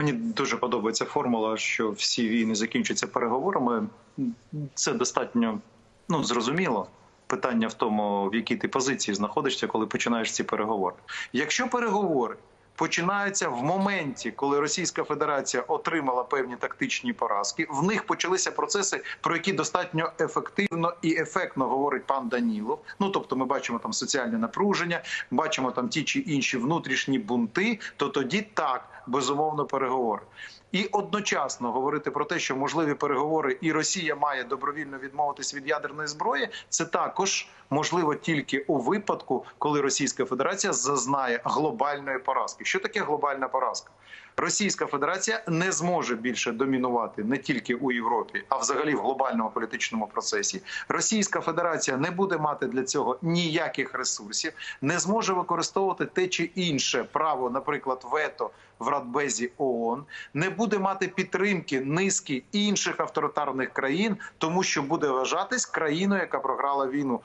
Мені дуже подобається формула, що всі війни закінчаться переговорами. Це достатньо ну зрозуміло. Питання в тому, в якій ти позиції знаходишся, коли починаєш ці переговори. Якщо переговори починаються в моменті, коли Російська Федерація отримала певні тактичні поразки, в них почалися процеси, про які достатньо ефективно і ефектно говорить пан Данілов. Ну тобто, ми бачимо там соціальне напруження, бачимо там ті чи інші внутрішні бунти. То тоді так безумовно переговори. І одночасно говорити про те, що можливі переговори, і Росія має добровільно відмовитись від ядерної зброї. Це також можливо тільки у випадку, коли Російська Федерація зазнає глобальної поразки. Що таке глобальна поразка? Російська Федерація не зможе більше домінувати не тільки у Європі, а взагалі в глобальному політичному процесі. Російська Федерація не буде мати для цього ніяких ресурсів, не зможе використовувати те чи інше право, наприклад, вето в Радбезі ООН, не буде мати підтримки низки інших авторитарних країн, тому що буде вважатись країною, яка програла війну.